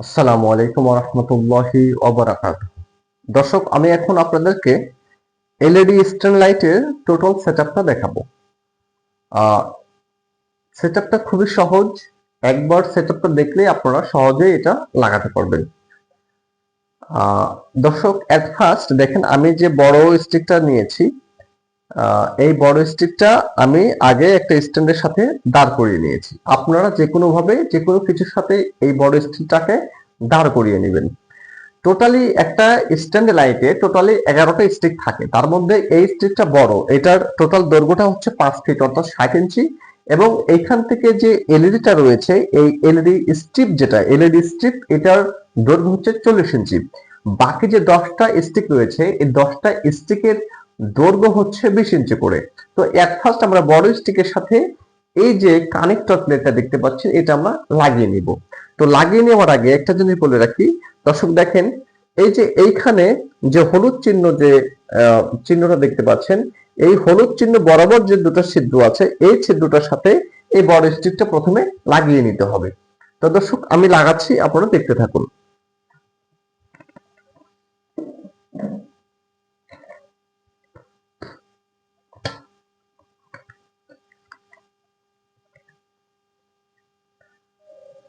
আসসালামু আলাইকুম রহমতুল্লাহি ওবরাকাত দর্শক, আমি এখন আপনাদেরকে এলইডি স্ট্যান্ড লাইটের টোটাল সেটআপটা দেখাবো। সেটআপটা খুবই সহজ। একবার সেটআপটা দেখলেই আপনারা সহজেই এটা লাগাতে পারবেন। দর্শক এট ফার্স্ট দেখেন, আমি যে বড় স্টিকটা নিয়েছি এই বড় স্টিকটা আমি আগে একটা স্ট্যান্ডের সাথে দাঁড় করিয়ে নিয়েছি। আপনারা যে কোনো ভাবে যে কোনো কিছুর সাথে এই বড় স্টিকটাকে দাঁড় করিয়ে নেবেন। টোটালি একটা স্ট্যান্ড লাইটে টোটালি এগারোটা স্টিক থাকে। তার মধ্যে এই স্টিকটা বড়। এটার টোটাল দৈর্ঘ্যটা হচ্ছে পাঁচ ফিট অর্থাৎ ষাট ইঞ্চি। এবং এইখান থেকে যে এলইডিটা রয়েছে, এই এলইডি স্ট্রিপ যেটা এলইডি স্ট্রিপ এটার দৈর্ঘ্য হচ্ছে চল্লিশ ইঞ্চি। বাকি যে দশটা স্টিক রয়েছে, এই দশটা স্টিকের দৈর্ঘ্য হচ্ছে বিশ ইঞ্চি করে। তো এট ফার্স্ট আমরা বড় স্টিকের সাথে এই যে কানেক্টর প্লেটটা দেখতে পাচ্ছেন, এটা আমরা লাগিয়ে নিব। তো লাগিয়ে নেওয়ার আগে একটা জিনিস বলে রাখি, দর্শক দেখেন, এই যে এইখানে যে হলুদ চিহ্ন যে চিহ্নটা দেখতে পাচ্ছেন, এই হলুদ চিহ্ন বরাবর যে দুটো ছিদ্র আছে, এই ছিদ্রটার সাথে এই বড় স্টিকটা প্রথমে লাগিয়ে নিতে হবে। তো দর্শক, আমি লাগাচ্ছি, আপনারা দেখতে থাকুন।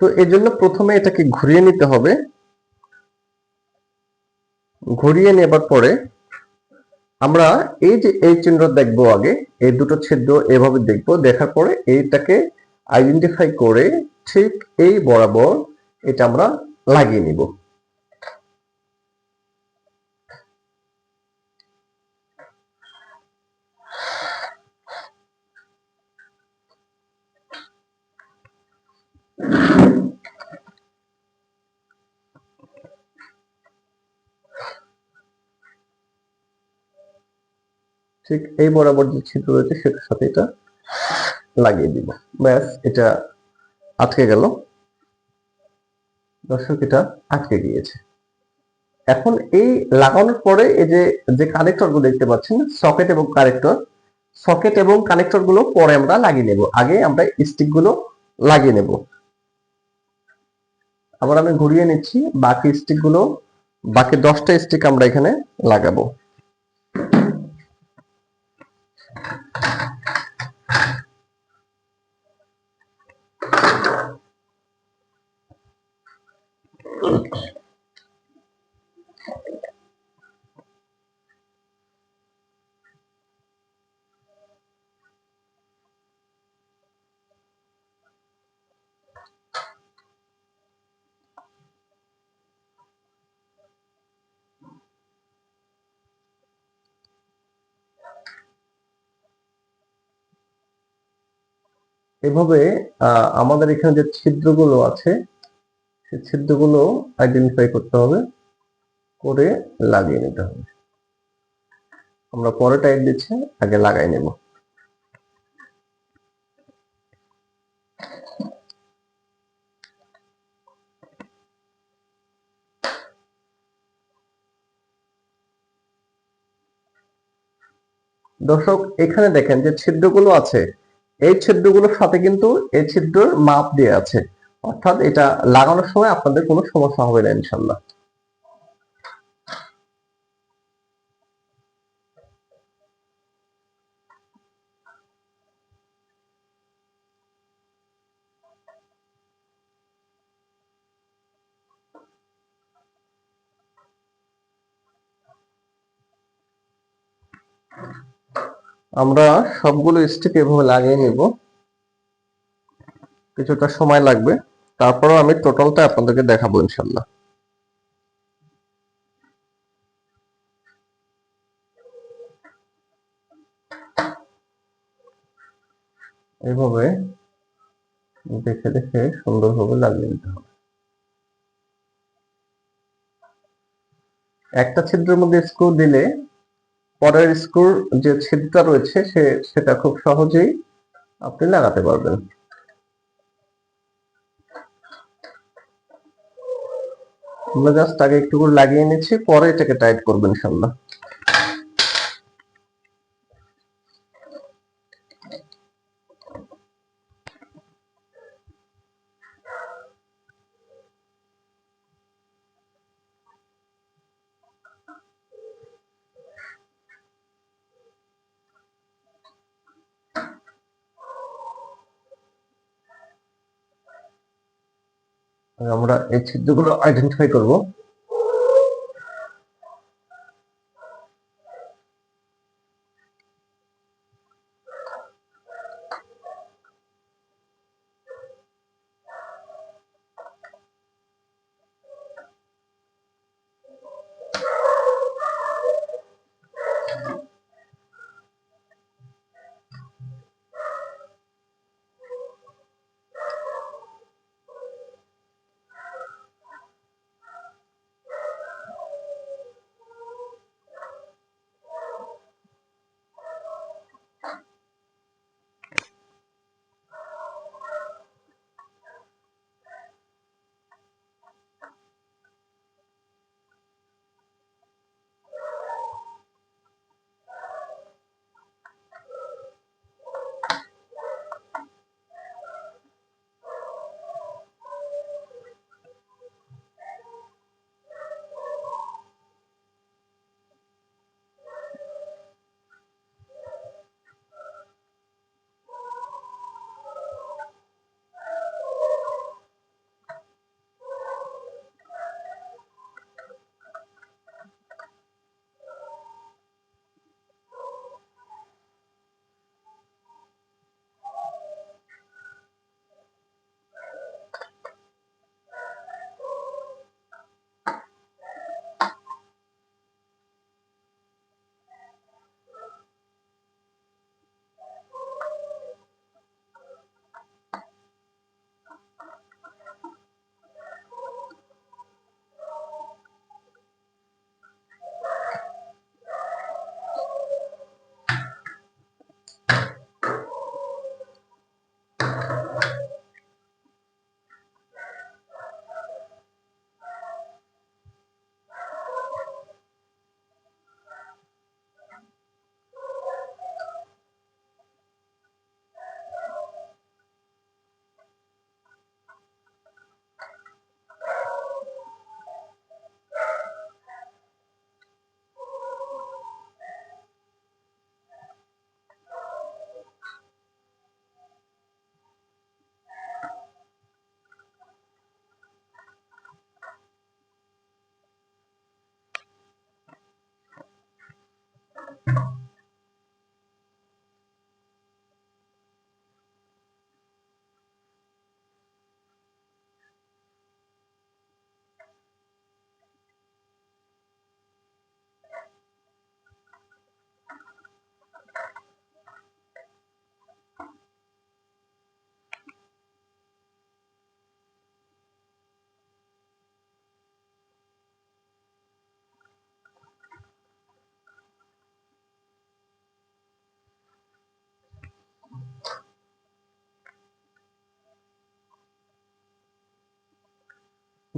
তো এর জন্য প্রথমে এটাকে ঘুরিয়ে নিতে হবে। ঘুরিয়ে নেবার পরে আমরা এই যে এই চিহ্ন দেখব আগে, এই দুটো ছিদ্র এভাবে দেখব, দেখার পরে এইটাকে আইডেন্টিফাই করে ঠিক এই বরাবর এটা আমরা লাগিয়ে নিব। ঠিক এই বরাবর যে ছিদ্র রয়েছে সেটার সাথে এটা লাগিয়ে দিব। ব্যাস, এটা আটকে গেল। দর্শক, এটা আটকে গিয়েছে। এখন এই লাগানোর পরে এই যে যে কানেক্টরগুলো দেখতে পাচ্ছেন সকেট এবং কানেক্টর সকেট এবং কানেক্টরগুলো পরে আমরা লাগিয়ে নেব। আগে আমরা স্টিকগুলো লাগিয়ে নেব। আবার আমি ঘুরিয়ে নিচ্ছি, বাকি স্টিকগুলো, বাকি দশটা স্টিক আমরা এখানে লাগাবো। এভাবে আমাদের এখানে যে ছিদ্রগুলো আছে সেই ছিদ্রগুলো আইডেন্টিফাই করতে হবে, করে লাগিয়ে নিতে হবে। আমরা পরে টাইপ দিচ্ছি, আগে লাগাই নেব। দর্শক, এখানে দেখেন যে ছিদ্রগুলো আছে এই ছিদ্রগুলোর সাথে কিন্তু এই ছিদ্রর মাপ দেওয়া আছে। অর্থাৎ এটা লাগানোর সময় আপনাদের কোনো সমস্যা হবে না, ইনশাল্লাহ। আমরা সবগুলো স্টিক এভাবে লাগিয়ে নিব। কিছুটা সময় লাগবে। তারপরও আমি টোটালটা আপনাদেরকে দেখাবো ইনশাল্লাহ এভাবে দেখে দেখে সুন্দরভাবে লাগিয়ে নিতে হবে। একটা ছিদ্রের মধ্যে স্ক্রু দিলে পরের স্ক্রুর যে ছিদ্রটা রয়েছে, সে, সেটা খুব সহজেই আপনি লাগাতে পারবেন। আমরা জাস্ট আগে একটু লাগিয়ে নিচ্ছি, পরে এটাকে টাইট করবেন ইনশাল্লাহ আমরা এই ছিদ্রগুলো আইডেন্টিফাই করব।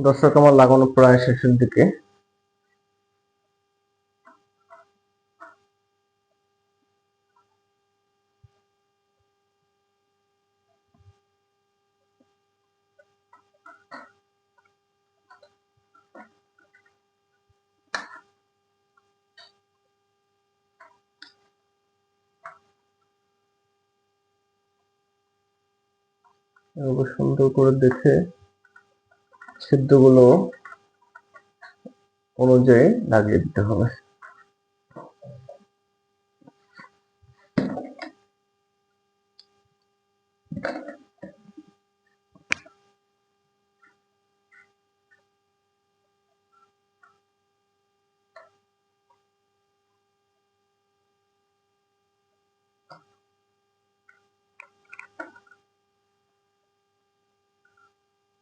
দর্শক আমার লাগানো প্রায় শেষের দিকে সুন্দর করে দেখে সিদ্ধগুলো অনুযায়ী লাগিয়ে দিতে হবে।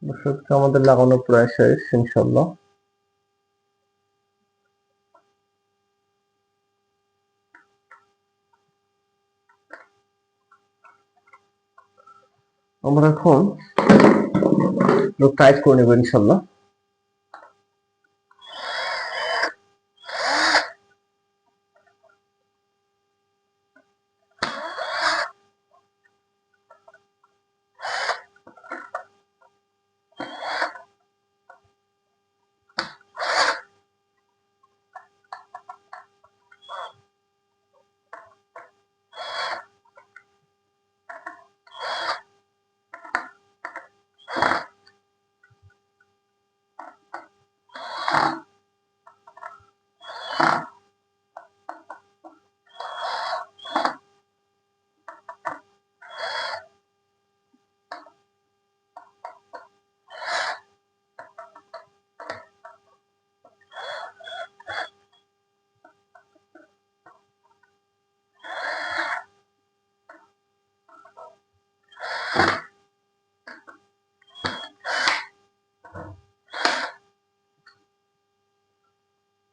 দর্শক আমাদের লাগানো প্রায় শেষ ইনশাল্লাহ আমরা এখন টাইট করে নেব ইনশাল্লাহ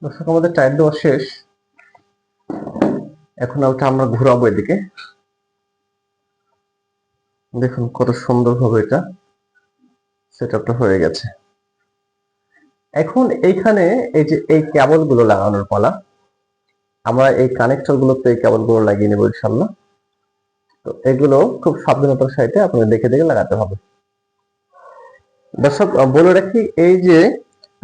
দর্শক, আমাদের টায়ার দেওয়া শেষ। এখন ওটা আমরা ঘুরাবো এদিকে। দেখুন কত সুন্দর ভাবে এটা। সেট আপটা হয়ে গেছে। এখন এইখানে এই যে এই কেবলগুলো লাগানোর পালা, আমরা এই কানেক্টর গুলোতে এই কেবলগুলো লাগিয়ে নেব ইনশাল্লাহ তো এগুলো খুব সাবধানতার সাথে আপনাদের দেখে দেখে লাগাতে হবে। দর্শক, বলে রাখি, এই যে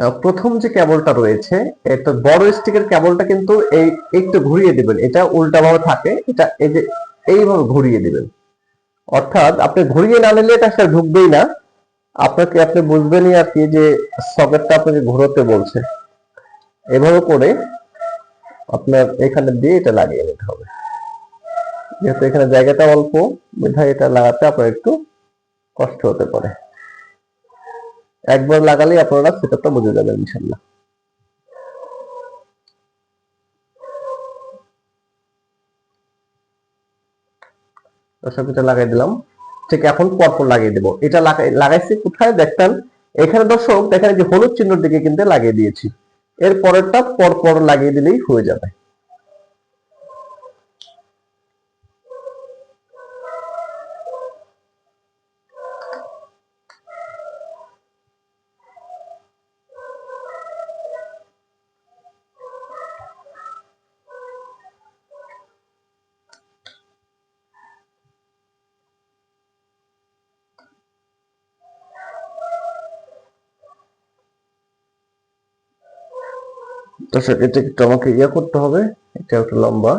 প্রথম যে কেবলটা রয়েছে এটা বড় স্টিকের কেবলটা কিন্তু এই একটু ঘুরিয়ে দিবেন। এটা উল্টা ভাবে থাকে, এটা এই যে এইভাবে ঘুরিয়ে দিবেন। অর্থাৎ আপনি ঘুরিয়ে না নিলে এটা সে ঢুকবেই না। আপনাকে, আপনি বুঝবেনই আর কি যে সকেটটা আপনাকে ঘুরোতে বলছে। এভাবে করে আপনার এখানে দিয়ে এটা লাগিয়ে নিতে হবে। যেহেতু এখানে জায়গাটা অল্প বিধায় এটা লাগাতে আপনার একটু কষ্ট হতে পারে। একবার লাগালেই আপনারা সেটআপটা বুঝে যাবেন ইনশাল্লাহ এটা লাগাই দিলাম। ঠিক এখন পরপর লাগিয়ে দেবো। এটা লাগাই, লাগাইছি কোথায়? দেখতেন, এখানে দর্শক দেখেন যে হলুদ চিহ্নের দিকে কিন্তু লাগিয়ে দিয়েছি। এর পরেরটা পরপর লাগিয়ে দিলেই হয়ে যাবে। দর্শক এটা একটু আমাকে ইয়ে করতে হবে। এটা একটু লম্বা।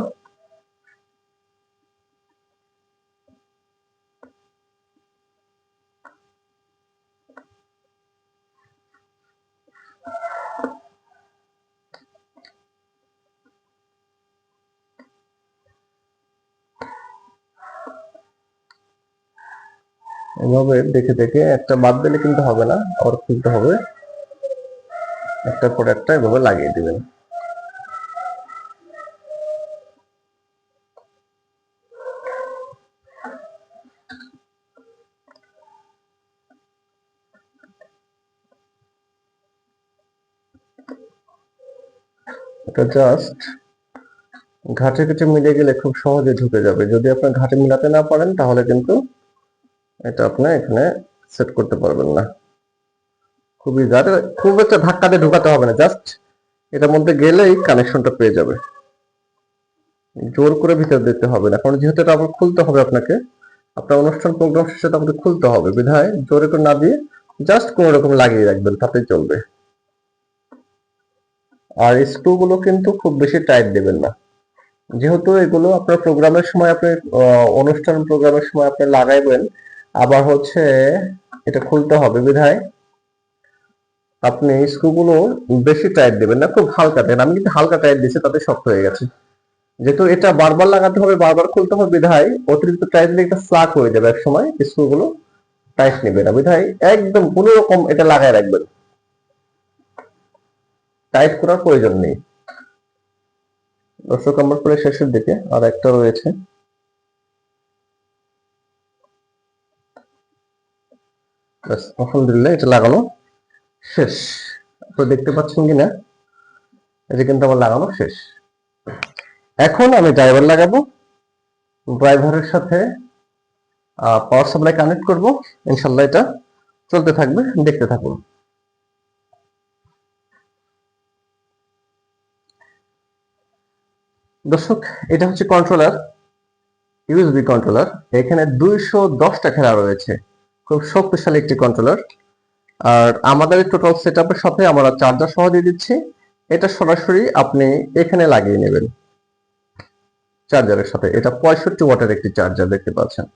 এভাবে দেখে দেখে একটা বাদ দিলে কিন্তু হবে না, আবার খুলতে হবে। একটার পর একটা এভাবে লাগিয়ে দিবেন। এটা জাস্ট ঘাটে ঘাটে মিলে গেলে খুব সহজে ঢুকে যাবে। যদি আপনার ঘাটে মিলাতে না পারেন, তাহলে কিন্তু এটা আপনি এখানে সেট করতে পারবেন না। খুবই ঘাটে খুব একটা ধাক্কাতে ঢোকাতে হবে না জাস্ট এটার মধ্যে গেলেই কানেকশনটা পেয়ে যাবে। জোর করে ভিতরে দিতে হবে না, কারণ যেহেতু এটা আবার খুলতে হবে আপনাকে, আপনার অনুষ্ঠান প্রোগ্রাম শেষে তো আপনাকে খুলতে হবে, বিধায় জোরে করে না দিয়ে জাস্ট কোন রকম লাগিয়ে রাখবেন, তাতেই চলবে। আর স্ক্রু গুলো কিন্তু খুব বেশি টাইট দেবেন না। যেহেতু এগুলো আপনার প্রোগ্রামের সময় আপনি অনুষ্ঠান প্রোগ্রামের সময় আপনি লাগাইবেন, আবার হচ্ছে এটা খুলতে হবে, বিধায় আপনি স্ক্রুগুলো বেশি টাইট দেবেন না, খুব হালকা দেন। আমি কিন্তু হালকা টাইট দিয়েছি, তাতে শক্ত হয়ে গেছে। যেহেতু এটা বারবার লাগাতে হবে, বারবার খুলতে হবে, বিধায় অতিরিক্ত টাইট দিলে এটা স্লাক হয়ে যাবে এক সময় স্ক্রুগুলো টাইট নেবে না। বিধায় একদম কোনো রকম এটা লাগায় রাখবেন। টাইট করার প্রয়োজন নেই। দর্শক, আমার প্রায় শেষের দিকে আর একটা রয়েছে। আলহামদুলিল্লাহ এটা লাগানো। শেষ। তো দেখতে পাচ্ছেন কিনা? এটা কিন্তু আমার লাগানো শেষ। এখন আমি ড্রাইভার লাগাবো। ড্রাইভারের সাথে পাওয়ার সাপ্লাই কানেক্ট করব। ইনশাল্লাহ এটা চলতে থাকবে, দেখতে থাকুন। দর্শক, এটা হচ্ছে কন্ট্রোলার ইউএসবি কন্ট্রোলার এখানে দুইশো দশটা খেলা রয়েছে। খুব শক্তিশালী একটি কন্ট্রোলার আর আমাদের টোটাল সেট আপের সাথে আমরা চার্জার সহ দিয়ে দিচ্ছি। এটা সরাসরি আপনি এখানে লাগিয়ে নেবেন। চার্জারের সাথে। এটা পঁয়ষট্টি ওয়াটের একটি চার্জার দেখতে পাচ্ছেন।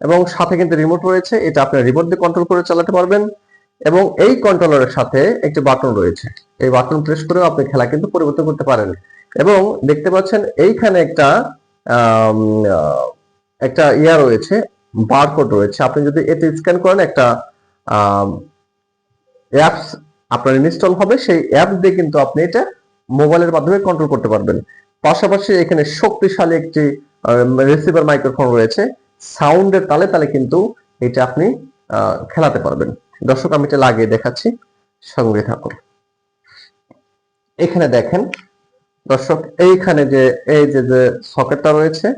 এবং সাথে কিন্তু রিমোট রয়েছে। এটা আপনি রিমোট দিয়ে কন্ট্রোল করে চালাতে পারবেন। এবং এই কন্ট্রোলারের সাথে একটি বাটন রয়েছে। এই বাটন প্রেস করেও আপনি খেলা কিন্তু পরিবর্তন করতে পারেন। এবং দেখতে পাচ্ছেন এইখানে একটা একটা ইয়া রয়েছে বারকোড রয়েছে। আপনি যদি এতে স্ক্যান করেন, একটা অ্যাপস আপনার ইনস্টল হবে, সেই অ্যাপ দিয়ে কিন্তু আপনি এটা মোবাইলের মাধ্যমে কন্ট্রোল করতে পারবেন। পাশাপাশি এখানে শক্তিশালী একটি রিসিভার মাইক্রোফোন রয়েছে। সাউন্ডের তালে তালে কিন্তু এটা আপনি খেলাতে পারবেন। দর্শক, আমি এটা লাগিয়ে দেখাচ্ছি। সঙ্গে থাকুন। এখানে দেখেন, দর্শক, এইখানে যে, এই যে যে সকেটটা রয়েছে,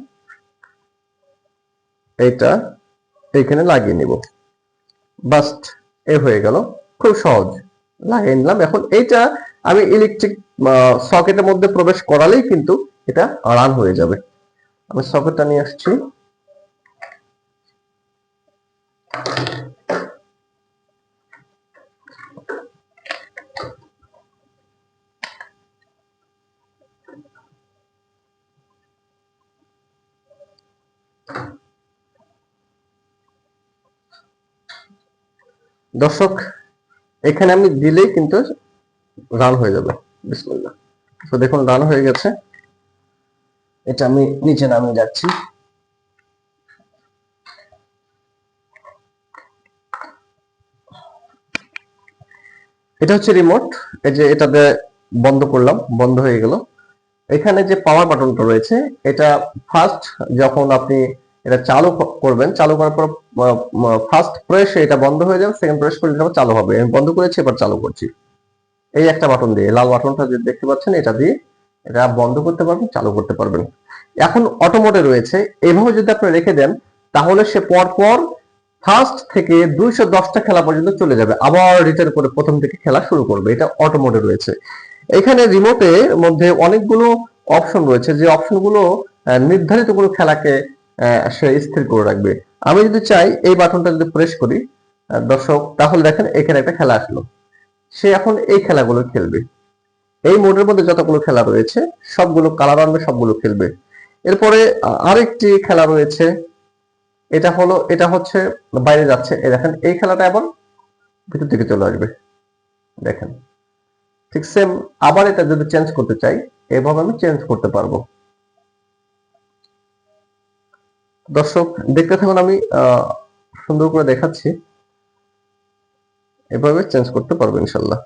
এইটা এইখানে লাগিয়ে নিব। বাস্ট এ হয়ে গেল। খুব সহজ। লাগিয়ে নিলাম এখন এইটা আমি ইলেকট্রিক সকেটের মধ্যে প্রবেশ করালেই কিন্তু এটা রান হয়ে যাবে। আমি সকেটটা নিয়ে আসছি। দর্শক এখানে আমি দিলেই কিন্তু রান হয়ে যাবে। বিসমিল্লাহ। তো দেখুন রান হয়ে গেছে। এটা আমি নিচে নামিয়ে যাচ্ছি। এটা হচ্ছে রিমোট এই যে এটাতে বন্ধ করলাম, বন্ধ হয়ে গেল। এখানে যে পাওয়ার বাটনটা রয়েছে, এটা ফার্স্ট যখন আপনি এটা চালু করবেন, চালু করার পর ফার্স্ট প্রেস এটা বন্ধ হয়ে যাবে সেকেন্ড প্রেস করলে এটা চালু হবে। আমি বন্ধ করেছি, এবার চালু করছি। এই একটা বাটন দিয়ে লাল বাটনটা যে দেখতে পাচ্ছেন, এটা দিয়ে এটা বন্ধ করতে পারবেন, চালু করতে পারবেন। এখন অটোমোডে রয়েছে এইভাবে যদি আপনি রেখে দেন, তাহলে সে পর পর ফার্স্ট থেকে দুইশো দশটা খেলা পর্যন্ত চলে যাবে। আবার রিটার্ন করে প্রথম থেকে খেলা শুরু করবে, এটা অটোমোডে রয়েছে। এখানে রিমোটের মধ্যে অনেকগুলো অপশন রয়েছে, যে অপশনগুলো নির্ধারিত কোনো খেলাকে সে স্থির করে রাখবে। আমি যদি চাই, এই বাটনটা যদি প্রেস করি দর্শক, তাহলে দেখেন এখানে একটা খেলা আসলো। সে এখন এই খেলাগুলো খেলবে। এই মোডের মধ্যে যতগুলো খেলা রয়েছে, সবগুলো কালার আনবে, সবগুলো খেলবে। এরপরে আরেকটি খেলা রয়েছে। এটা হলো, এটা হচ্ছে বাইরে যাচ্ছে। এই দেখেন, এই খেলাটা আবার ভিতর দিকে চলে আসবে। দেখেন, ঠিক সেম আবার এটা যদি চেঞ্জ করতে চাই, এভাবে আমি চেঞ্জ করতে পারব। দর্শক দেখতে থাকুন আমি সুন্দর করে দেখাচ্ছি। এভাবে চেঞ্জ করতে পারব ইনশাল্লাহ।